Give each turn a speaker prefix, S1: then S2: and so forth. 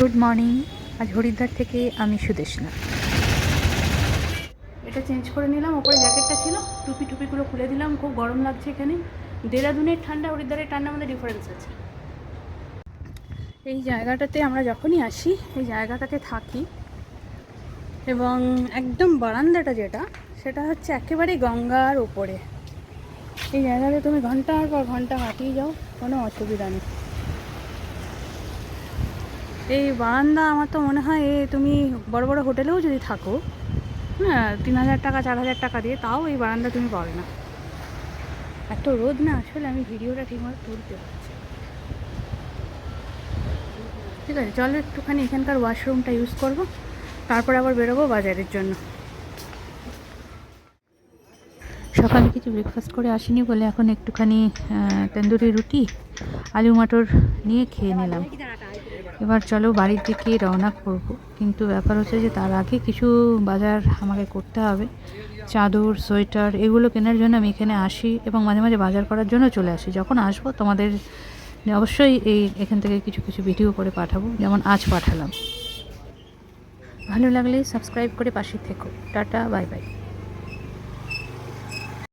S1: Good morning. আজ হরিদ্বার থেকে আমি সুদেশনা। এটা চেঞ্জ করে নিলাম ওপরে জ্যাকেটটা ছিল টুপি টুপিগুলো খুলে দিলাম খুব গরম লাগছে এখানে। দেরাদুনের ঠান্ডা হরিদ্বারের ঠান্ডার মধ্যে ডিফারেন্স আছে। এই জায়গাটাতে আমরা যখনই আসি এই জায়গাটাতে থাকি এবং একদম বারান্দাটা যেটা সেটা হচ্ছে একেবারে গঙ্গার ওপরে এই জায়গাতে তুমি ঘণ্টার পর ঘণ্টা হাঁটিয়ে যাও কোনো অসুবিধা নেই। এই বারান্দা আমার তো মনে হয় তুমি বড় বড় হোটেলেও যদি থাকো হ্যাঁ তিন হাজার টাকা, চার হাজার টাকা দিয়ে, তাও এই বারান্দা তুমি পাবে না। এত রোদ না, আসলে আমি ভিডিওটা ঠিকমতো তুলতে পারছি ঠিক আছে, চলো একটুখানি এখানকার ওয়াশরুমটা ইউজ করব, তারপর আবার বেরোবো বাজারের জন্য। সকালে কিছু ব্রেকফাস্ট করে আসিনি বলে এখন একটুখানি তন্দুরি রুটি, আলু, মটর নিয়ে খেয়ে নিলাম। এবার চলো বাড়ির দিকে রওনা করব। কিন্তু ব্যাপার হচ্ছে যে তার আগে কিছু বাজার আমাকে করতে হবে। চাদর, সোয়েটার এগুলো কেনার জন্য আমি এখানে আসি এবং মাঝে মাঝে বাজার করার জন্য চলে আসি। যখন আসব তোমাদের অবশ্যই এই এখান থেকে কিছু কিছু ভিডিও করে পাঠাবো। যেমন আজ পাঠালাম। ভালো লাগলে সাবস্ক্রাইব করে পাশে থেকো। Tata bye bye